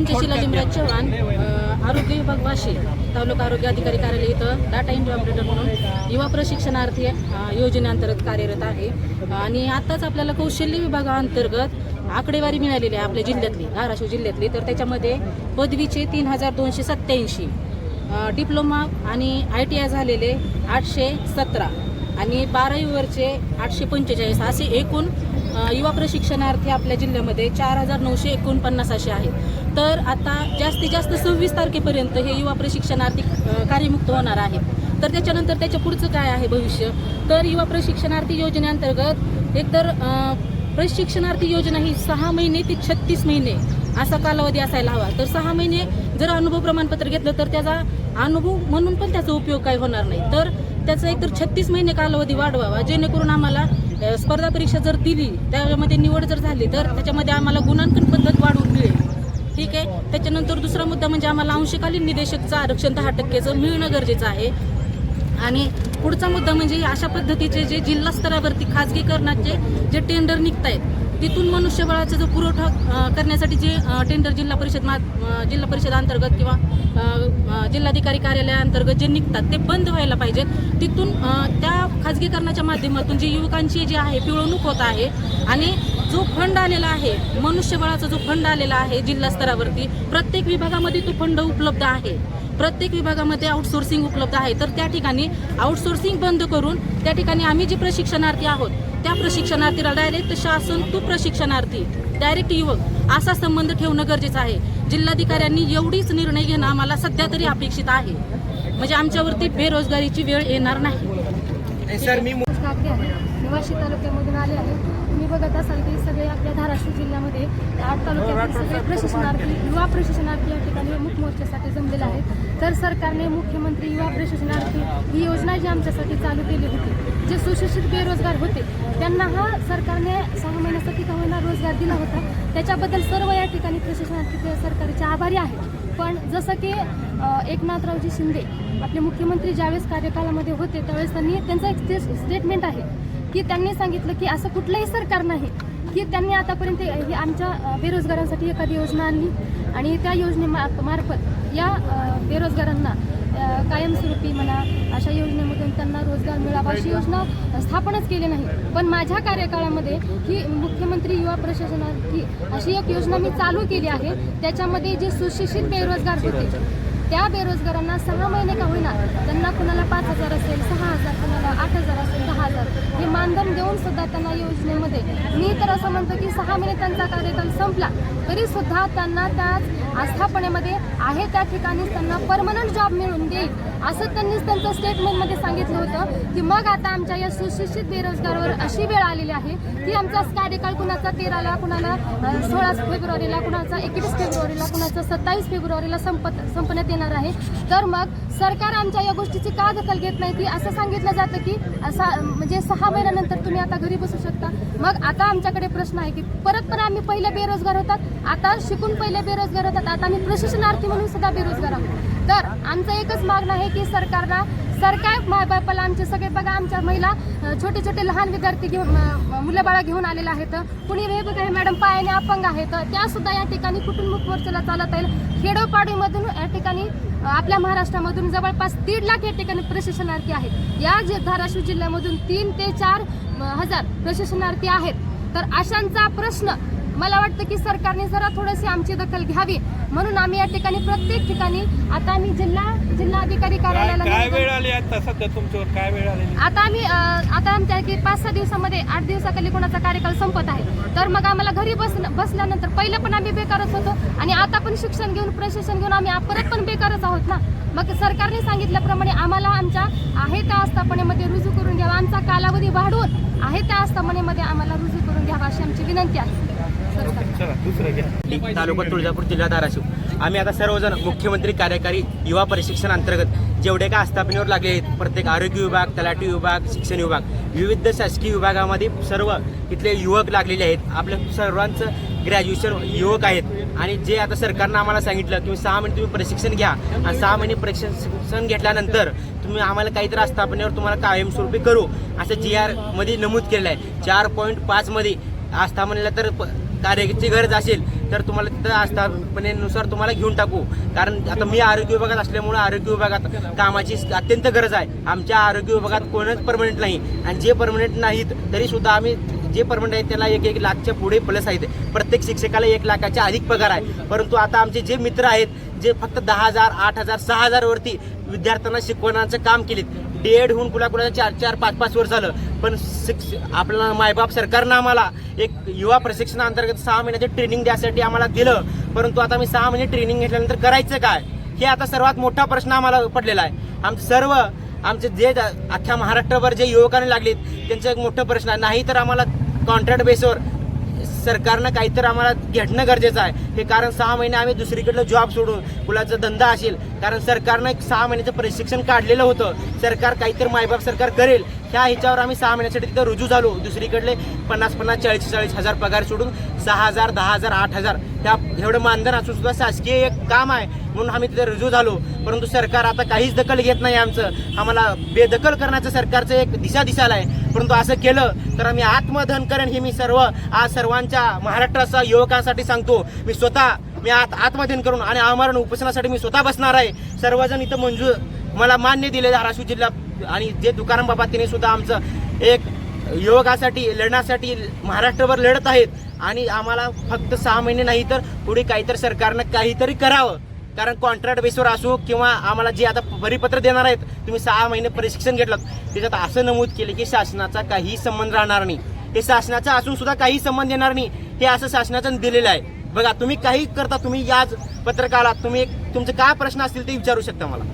पंचशीला लिमराज चव्हाण आरोग्य विभाग वाशी तालुका आरोग्य अधिकारी कार्यालय इथं डाटा एंट्री ऑपरेटर म्हणून युवा प्रशिक्षणार्थी योजनेअंतर्गत कार्यरत आहे. आणि आत्ताच आपल्याला कौशल्य विभागाअंतर्गत आकडेवारी मिळालेली आहे आपल्या जिल्ह्यातली धाराशिव जिल्ह्यातली. तर त्याच्यामध्ये पदवीचे तीन हजार दोनशे सत्त्याऐंशी डिप्लोमा आणि आय टी आय झालेले आठशे सतरा आणि बारावीवरचे आठशे पंचेचाळीस असे एकूण युवा प्रशिक्षणार्थी आपल्या जिल्ह्यामध्ये चार हजार नऊशे एकोणपन्नास असे आहेत. तर आता जास्तीत जास्त सव्वीस तारखेपर्यंत हे युवा प्रशिक्षणार्थी कार्यमुक्त होणार आहेत तर त्याच्यानंतर त्याच्या पुढचं काय आहे भविष्य? तर युवा प्रशिक्षणार्थी योजनेअंतर्गत एकतर प्रशिक्षणार्थी योजना ही सहा महिने ते छत्तीस महिने असा कालावधी असायला हवा. तर सहा महिने जर अनुभव प्रमाणपत्र घेतलं तर त्याचा अनुभव म्हणून पण त्याचा उपयोग काही होणार नाही. तर त्याचा एकतर छत्तीस महिने कालावधी वाढवावा जेणेकरून आम्हाला स्पर्धा परीक्षा जर दिली त्यामध्ये निवड जर झाली तर त्याच्यामध्ये आम्हाला गुणांकन पद्धत वाढवून मिळेल. ठीक आहे. त्याच्यानंतर दुसरा मुद्दा म्हणजे आम्हाला अंशकालीन निदेशकचं आरक्षण दहा टक्क्याचं मिळणं गरजेचं आहे. आणि पुढचा मुद्दा म्हणजे अशा पद्धतीचे जे जिल्हा स्तरावरती खाजगीकरणाचे जे टेंडर निघत आहेत तिथून मनुष्यबळाचा जो पुरवठा करण्यासाठी जे टेंडर जिल्हा परिषद मा जिल्हा परिषद अंतर्गत किंवा जिल्हाधिकारी कार्यालयाअंतर्गत जे निघतात ते बंद व्हायला पाहिजेत. तिथून त्या खाजगीकरणाच्या माध्यमातून जी युवकांची जी आहे पिळवणूक होत आहे आणि जो फंड आलेला आहे मनुष्यबळाचा जो फंड आलेला आहे जिल्हा स्तरावरती प्रत्येक विभागामध्ये तो फंड उपलब्ध आहे. प्रत्येक विभागामध्ये आउटसोर्सिंग उपलब्ध आहे. तर त्या ठिकाणी आउटसोर्सिंग बंद करून त्या ठिकाणी आम्ही जे प्रशिक्षणार्थी आहोत त्या प्रशिक्षणार्थीला डायरेक्ट शासन तू प्रशिक्षणार्थी डायरेक्ट युवक असा संबंध ठेवणं गरजेचं आहे. जिल्हाधिकाऱ्यांनी एवढीच निर्णय घेणं आम्हाला सध्या तरी अपेक्षित आहे. म्हणजे आमच्यावरती बेरोजगारीची वेळ येणार नाही. निवासी तालुक्यामधून आले आहे. तुम्ही बघत असाल की सगळे आपल्या धाराशिव जिल्ह्यामध्ये आठ तालुक्यातील सगळे प्रशिक्षणार्थी युवा प्रशिक्षणार्थी या ठिकाणी मुख मोर्चासाठी जमलेले आहेत. तर सरकारने मुख्यमंत्री युवा प्रशिक्षणार्थी ही योजना जी आमच्यासाठी चालू केली होती जे सुशिक्षित बेरोजगार होते त्यांना हा सरकारने सहा महिन्यासाठी का होईना रोजगार दिला होता. त्याच्याबद्दल सर्व या ठिकाणी प्रशिक्षणार्थी सरकारचे आभारी आहेत. पण जसं की एकनाथरावजी शिंदे आपले मुख्यमंत्री ज्यावेळेस कार्यकालामध्ये होते त्यावेळेस त्यांनी त्यांचं एक स्टे- स्टेटमेंट आहे की त्यांनी सांगितलं की असं कुठलंही सरकार नाही की त्यांनी आतापर्यंत ही आमच्या बेरोजगारांसाठी एखादी योजना आणली आणि त्या योजनेमार्फत या बेरोजगारांना कायमस्वरूपी म्हणा अशा योजनेमधून त्यांना रोजगार मिळावा अशी योजना स्थापनच केली नाही. पण माझ्या कार्यकाळामध्ये ही मुख्यमंत्री युवा प्रशासनाची अशी एक योजना मी चालू केली आहे त्याच्यामध्ये जे सुशिक्षित बेरोजगार होते. त्या बेरोजगारांना सहा महिने का होईना त्यांना कुणाला पाच हजार असेल सहा हजार कुणाला आठ हजार असेल दहा हजार हे मानधन देऊन सुद्धा त्यांना योजनेमध्ये. मी तर असं म्हणतो की सहा महिने त्यांचा कार्यकाल संपला तरी सुद्धा त्यांना त्या आस्थापनेमध्ये आहे त्या ठिकाणी त्यांना परमनंट जॉब मिळून देईल. असं त्यांनीच त्यांचं स्टेटमेंटमध्ये सांगितलं होतं की मग आता आमच्या या सुशिक्षित बेरोजगारावर अशी वेळ आलेली आहे की आमचा कार्यकाळ कुणाचा तेराला कुणाला सोळा फेब्रुवारीला कुणाचा एकवीस फेब्रुवारीला कुणाचा सत्तावीस फेब्रुवारीला संपत संपण्यात येणार आहे. तर मग सरकार आमच्या या गोष्टीची का दखल घेत नाही? की असं सांगितलं जातं की असा म्हणजे सहा महिन्यानंतर तुम्ही आता घरी बसू शकता. मग आता आमच्याकडे प्रश्न आहे की परत पण आम्ही पहिले बेरोजगार होतात आता शिकून पहिले बेरोजगार होतात आता आम्ही प्रशिक्षणार्थी म्हणून सुद्धा बेरोजगार आहोत. तर आमचं एकच मागणं आहे की सरकारला सरकार मायबापाला आमचे सगळे बघा आमच्या महिला छोटे छोटे लहान विद्यार्थी घेऊन मुलं बाळा घेऊन आलेल्या आहेत. कुणी हे बघा हे मॅडम पायाने अपंग आहेत. त्या सुद्धा या ठिकाणी कुटुंब मोर्चाला चालत येईल खेडोपाडीमधून या ठिकाणी आपल्या महाराष्ट्रामधून जवळपास दीड लाख या ठिकाणी प्रशिक्षणार्थी आहेत. या जे धाराशिव जिल्ह्यामधून तीन ते चार हजार प्रशिक्षणार्थी आहेत. तर अशांचा प्रश्न मला वाटतं की सरकारने जरा थोडीशी आमची दखल घ्यावी. म्हणून आम्ही या ठिकाणी प्रत्येक ठिकाणी आता आम्ही जिल्हा जिल्हाधिकारी कार्यालयाला काय वेळ आली आता सध्या तुमच्यावर? काय वेळ आलेली? आता आम्ही आता आमच्या की पाच सहा दिवसामध्ये आठ दिवसाखाली कोणाचा कार्यकाल संपत आहे. तर मग आम्हाला घरी बस बसल्यानंतर पहिलं पण आम्ही बेकारच होतो आणि आता पण शिक्षण घेऊन प्रशिक्षण घेऊन आम्ही परत पण बेकारच आहोत ना? मग सरकारने सांगितल्याप्रमाणे आम्हाला आमच्या आहे त्या आस्थापनेमध्ये रुजू करून घ्यावा. आमचा कालावधी वाढवून आहे त्या आस्थापनेमध्ये आम्हाला रुजू करून घ्यावा अशी आमची विनंती आहे. तालुका तुळजापूर जिल्हा धाराशिव. आम्ही आता सर्वजण मुख्यमंत्री कार्यकारी युवा प्रशिक्षण अंतर्गत जेवढे काय आस्थापनेवर लागले आहेत प्रत्येक आरोग्य विभाग तलाठी विभाग शिक्षण विभाग विविध शासकीय विभागामध्ये सर्व इथले युवक लागलेले आहेत. आपल्या सर्वांचं ग्रॅज्युएशन युवक आहेत. आणि जे आता सरकारनं आम्हाला सांगितलं की सहा महिने तुम्ही प्रशिक्षण घ्या. आणि सहा महिने प्रशिक्षण घेतल्यानंतर तुम्ही आम्हाला काहीतरी आस्थापनेवर तुम्हाला कायमस्वरूपी करू असं जी आरमध्ये नमूद केलेलं आहे. चार पॉईंट पाचमध्ये आस्थापनेला तर प- कार्याची गरज असेल तर तुम्हाला तिथं आस्थापनेनुसार तुम्हाला घेऊन टाकू. कारण आता मी आरोग्य विभागात असल्यामुळे आरोग्य विभागात कामाची अत्यंत गरज आहे. आमच्या आरोग्य विभागात कोणच परमनंट नाही. आणि जे परमनंट नाहीत तरी सुद्धा आम्ही जे परमनंट आहेत त्याला एक एक लाखच्या पुढे प्लस आहेत. प्रत्येक शिक्षकाला एक लाखाच्या अधिक पगार आहे. परंतु आता आमचे जे मित्र आहेत जे फक्त दहा हजार आठ हजार सहा हजारवरती विद्यार्थ्यांना शिकवण्याचं काम केलीत डेड होऊन कुला कुला चार चार पाच पाच वर्ष झालं. पण शिक्ष आपला मायबाप सरकारनं आम्हाला एक युवा प्रशिक्षणाअंतर्गत सहा महिन्याचे ट्रेनिंग द्यासाठी आम्हाला दिलं. परंतु आता मी सहा महिने ट्रेनिंग घेतल्यानंतर करायचं काय? हे आता सर्वात मोठा प्रश्न आम्हाला पडलेला आहे. आमचं सर्व आमचे जे ज- अख्ख्या महाराष्ट्रभर जे युवकांनी लागलेत त्यांचं एक मोठं प्रश्न आहे. नाही तर आम्हाला कॉन्ट्रॅक्ट बेसवर सरकारनं काहीतरी आम्हाला घेणं गरजेचं आहे. हे कारण सहा महिने आम्ही दुसरीकडलं जॉब सोडून मुलाचा धंदा असेल कारण सरकारनं एक सहा महिन्याचं प्रशिक्षण काढलेलं होतं. सरकार काहीतरी मायबाप सरकार करेल ह्या ह्याच्यावर आम्ही सहा महिन्यासाठी तिथं रुजू झालो. दुसरीकडले पन्नास पन्नास चाळीस चाळीस हजार पगार सोडून सहा हजार दहा हजार आठ हजार. त्या एवढं मानधन असून सुद्धा शासकीय एक काम आहे म्हणून आम्ही तिथे रुजू झालो. परंतु सरकार आता काहीच दखल घेत नाही आमचं. आम्हाला बेदखल करण्याचं सरकारचं एक दिशा दिसायला आहे. परंतु असं केलं तर आम्ही आत्मधन करेन हे मी सर्व आज सर्वांच्या महाराष्ट्राचा युवकांसाठी सांगतो. मी स्वतः मी आत आत्मधन करून आणि आमरण उपोषणासाठी मी स्वतः बसणार आहे. सर्वजण इथं मंजूर मला मान्य दिले धाराशिव जिल्हा आणि जे तुकाराम बाबा त्यांनी सुद्धा आमचं एक युवकासाठी लढण्यासाठी महाराष्ट्रभर लढत आहेत आणि आम्हाला फक्त सहा महिने नाही तर पुढे काहीतरी सरकारनं काहीतरी करावं. कारण कॉन्ट्रॅक्ट बेसवर असो किंवा आम्हाला जे आता परिपत्र देणार आहेत तुम्ही सहा महिने प्रशिक्षण घेतलं त्याच्यात असं नमूद केलं की शासनाचा काही संबंध राहणार नाही. हे शासनाचा असून सुद्धा काही संबंध येणार नाही हे असं शासनाचं दिलेलं आहे. बघा तुम्ही काही करता तुम्ही याच पत्रकाला तुम्ही एक तुमचे काय प्रश्न असतील ते विचारू शकता मला.